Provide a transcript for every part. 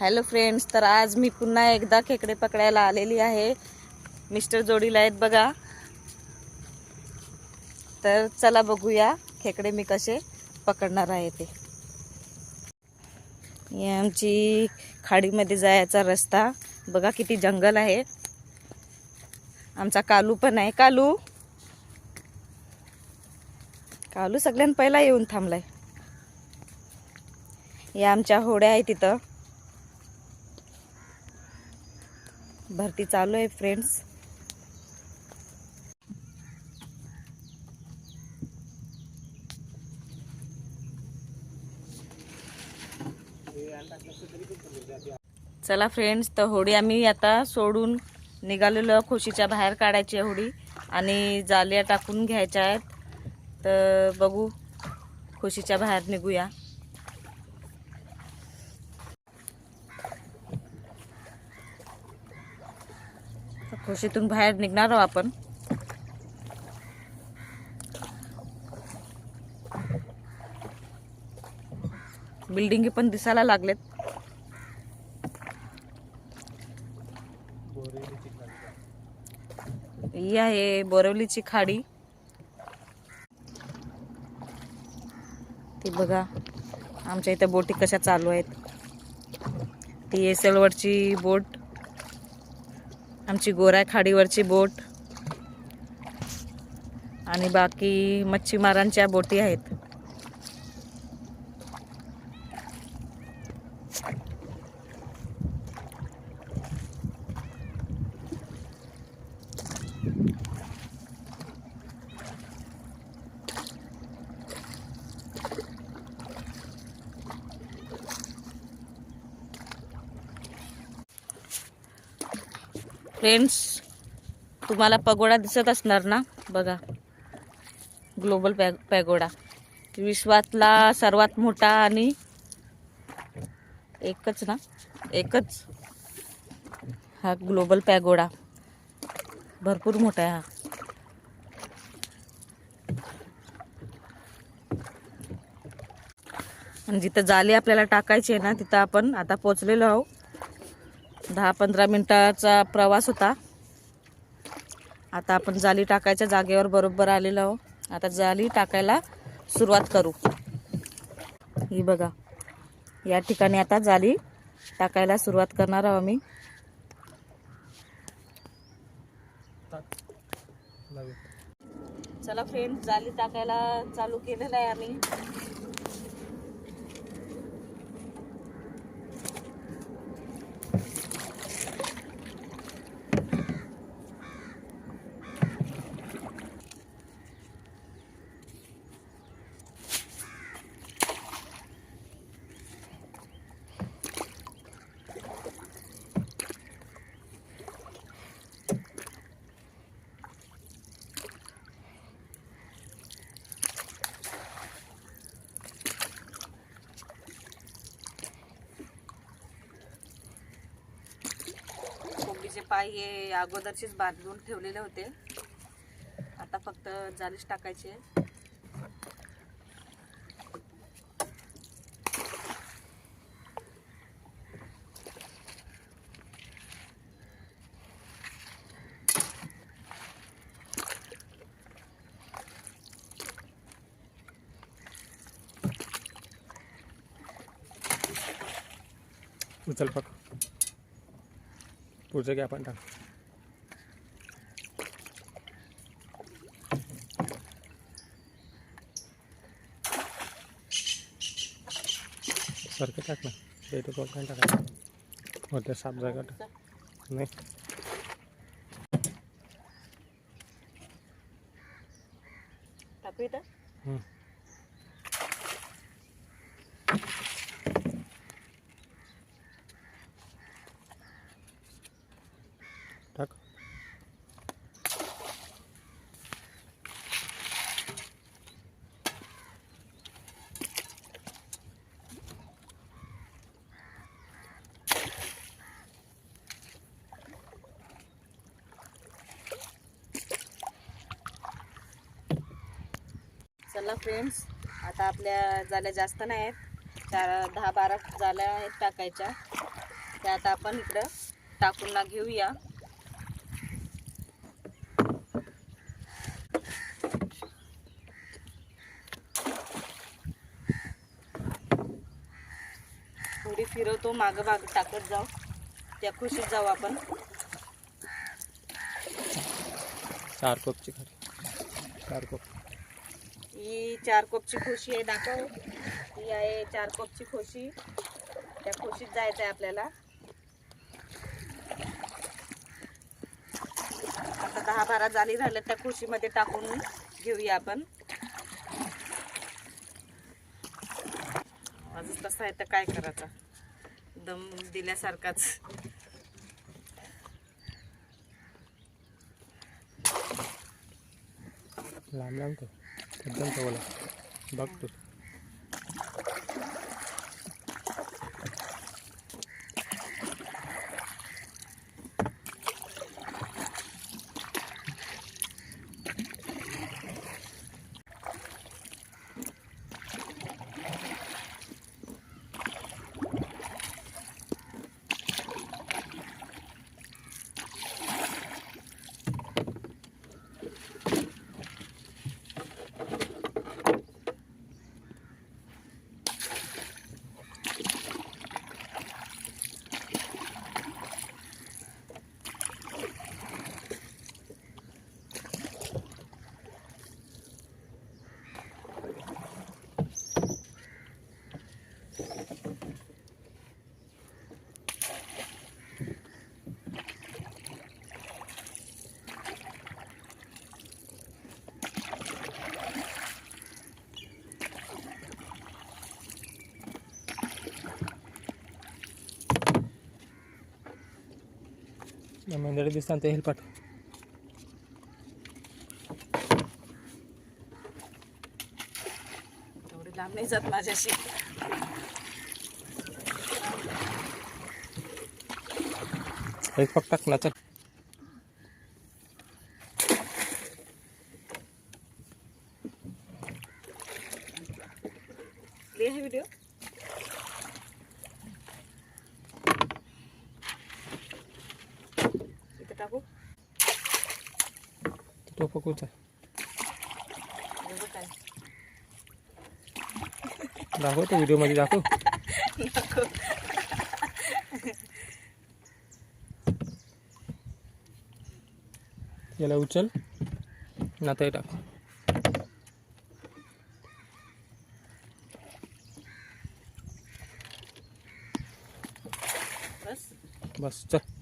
Hello friends तर आज मी पुन्हा एकदा खेकडे पकडायला आलेली आहे. मिस्टर जोडीला आहेत बघा. तर चला बघूया खेकडे मी कसे पकडणार आहे ते. ही आमची खाडीमध्ये जायचा रस्ता. बघा किती जंगल आहे. आमचा कालू पण आहे. कालू? कालू सगळ्यां पहिला येऊन थांबलाय. या आमच्या होड्या आहे तिथं भरती चालू आहे फ्रेंड्स चला फ्रेंड्स तर होडी आम्ही आता सोडून निघालेलो खोशीच्या बाहेर काढायची आहे होडी आणि जाल्या टाकून घ्यायच्या आहेत. तर बघू खोशीच्या बाहेर निघूया. खुशीतून बाहेर निघणार आहोत आपण. बिल्डिंगी पण दिसायला लागलेत. ही आहे बोरवलीची खाडी. ती बघा आमच्या इथं बोटी कशा चालू आहेत. ती एसलवरची बोट. आमची गोराय खाडीवरची बोट. आणि बाकी मच्छीमारांच्या बोटी आहेत. फ्रेंड्स तुम्हाला पगोडा दिसत असणार ना? बघा. ग्लोबल पॅ पॅगोडा. विश्वातला सर्वात मोठा आणि एकच ना? एकच? हा ग्लोबल पॅगोडा. भरपूर मोठा आहे हा. आणि जिथं जाली आपल्याला टाकायची आहे ना तिथं आपण आता पोचलेलो आहोत. दहा पंधरा मिनटाचा प्रवास होता. आता आपण जाली टाकायच्या जागेवर बरोबर आलेलो आहोत. आता जाली टाकायला सुरुवात करू. ही बघा या ठिकाणी आता जाली टाकायला सुरुवात करणार आहोत आम्ही. चला फ्रेंड जाली टाकायला चालू केलेलं आहे आम्ही कोंबडीचे पाय हे अगोदरचेच बांधून ठेवलेले होते. आता फक्त जालीच टाकायचे उचल पक पुढचं घ्या आपण टाक सारखं टाक ना ते तो काय टाका होते सात जागा टाक नाही चला फ्रेंड्स. आता आपल्या जाल्या जास्त नाही आहेत. चार दहा बारा जाल्या आहेत टाकायच्या. त्या आता आपण इकडं टाकूनला घेऊया. थोडी फिरवतो मागं माग टाकत जाऊ. त्या खुशीत जाऊ आपण. चार कोपची चार कोप. ही चार कोपची खोशी आहे दाखव. ही आहे चार कोपची खोशी. त्या खोशीत जायचं आहे आपल्याला. आता दहा बारा जाली झाल्या त्या खोशीमध्ये टाकून घेऊया आपण. आजच तसं आहे तर काय करायचं? दम दिल्यासारखाच. लांब लांब एकदम चांगला बघतो बघ तू मंदिर दिसताना ते हेल्पाट एवढी लांब नाही जात माझ्याशी एक फक्त टाक ना चल है व्हिडिओ इथं टाकू तो पकूचा दाखव तो व्हिडिओमध्ये दाखव. याला उचल. ना टाक. बस. बस चल.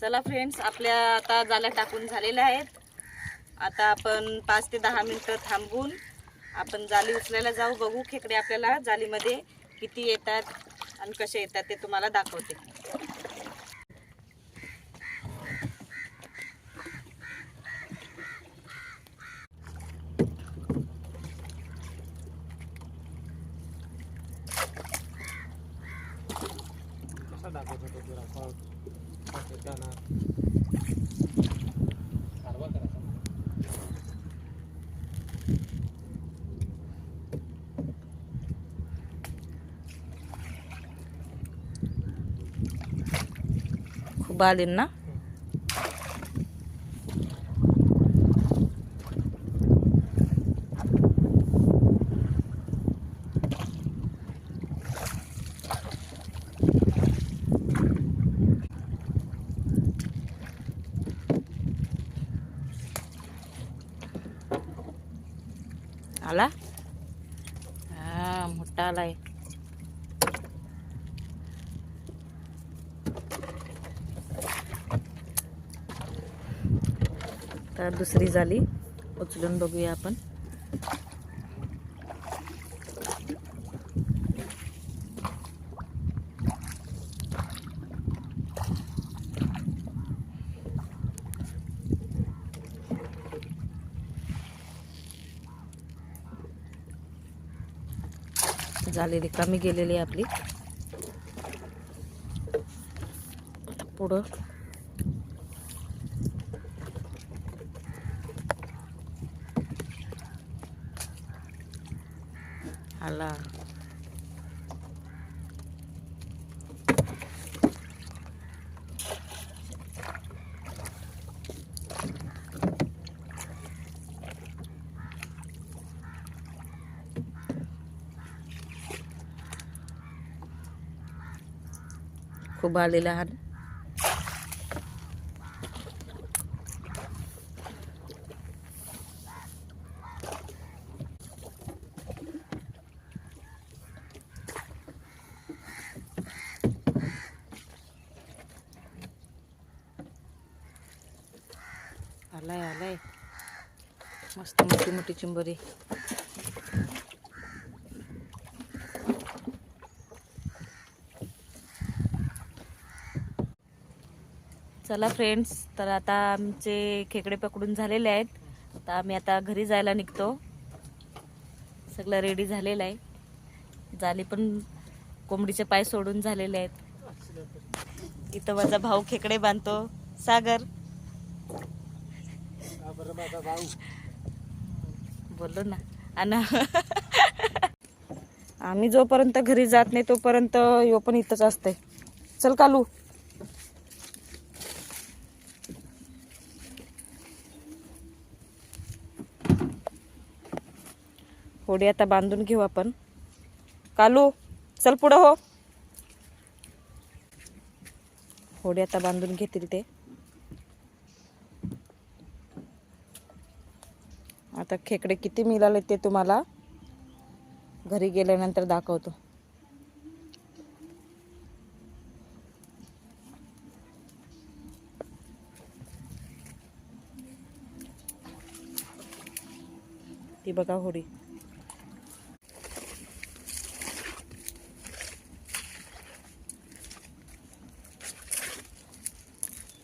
चला फ्रेंड्स आपल्या आता जाल्या टाकून झालेल्या आहेत. आता आपण पाच ते दहा मिनटं थांबून आपण जाली उचलायला जाऊ. बघू खेकडे आपल्याला जालीमध्ये किती येतात आणि कसे येतात ते तुम्हाला दाखवते. బాలిన్న तर दुसरी झाली उचलून बघूया आपण. झाली रिकामी गेलेली आहे आपली. पुढं Alah. Kubali lahat. मस्त चिंबोरी. चला फ्रेंड्स तर आता आमचे खेकडे पकडून झालेले आहेत. तर आम्ही आता घरी जायला निघतो. सगळं रेडी झालेलं आहे. जाली पण कोंबडीचे पाय सोडून झालेले आहेत. इथं माझा भाऊ खेकडे बांधतो. सागर. बोललो ना. आणि आम्ही जोपर्यंत घरी जात नाही तोपर्यंत यो पण इथंच असते चल कालू. होडी आता बांधून घेऊ आपण. कालू चल पुढं हो. होडी आता बांधून घेतील ते. आता खेकडे किती मिळाले ते तुम्हाला? घरी गेल्यानंतर दाखवतो. ती बघा होडी.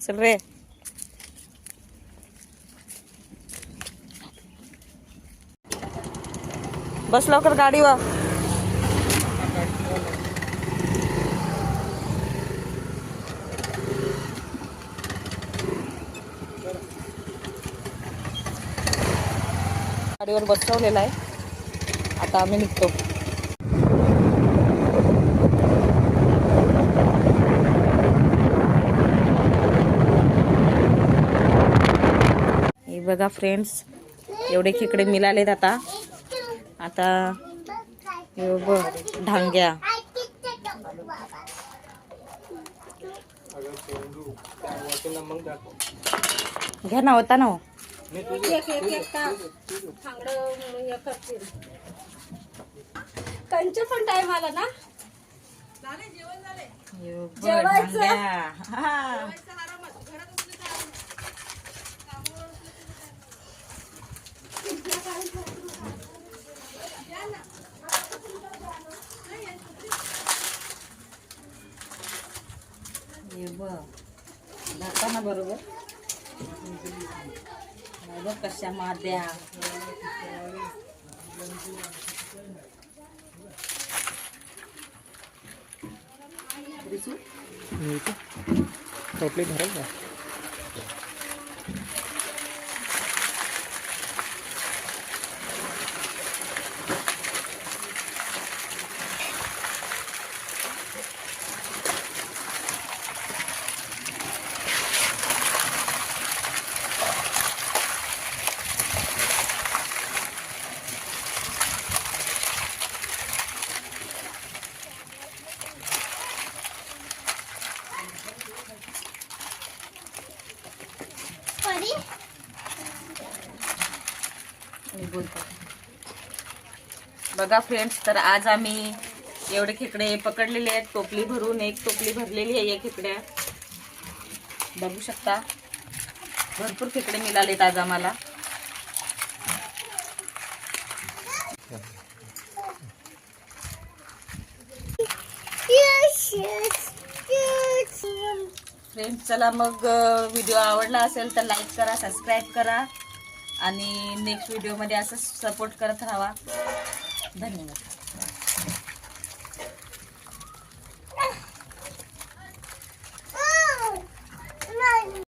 चल रे. बस लवकर गाडीवर. गाडीवर बसवलेला आहे. आता आम्ही निघतो. हे बघा फ्रेंड्स एवढे खेकडे मिळालेत आता. आता बघ ढांग्या घ्या ना होता ना. त्यांचे पण टाइम आला ना? हे बघ, ढांग्या. हे बघ. ना बरोबर. बघ कशा माद्या. टोपली भरेल का बघा फ्रेंड्स तर आज आम्ही एवढे खेकडे पकडलेले आहेत. टोपली भरून एक टोपली भरलेली आहे या खेकड्या. बघू शकता. भरपूर खेकडे मिळालेत आज आम्हाला. फ्रेंड्स चला मग व्हिडिओ आवडला असेल तर लाईक करा सबस्क्राईब करा. आणि नेक्स्ट व्हिडिओमध्ये असंच सपोर्ट करत राहा. धन्यवाद.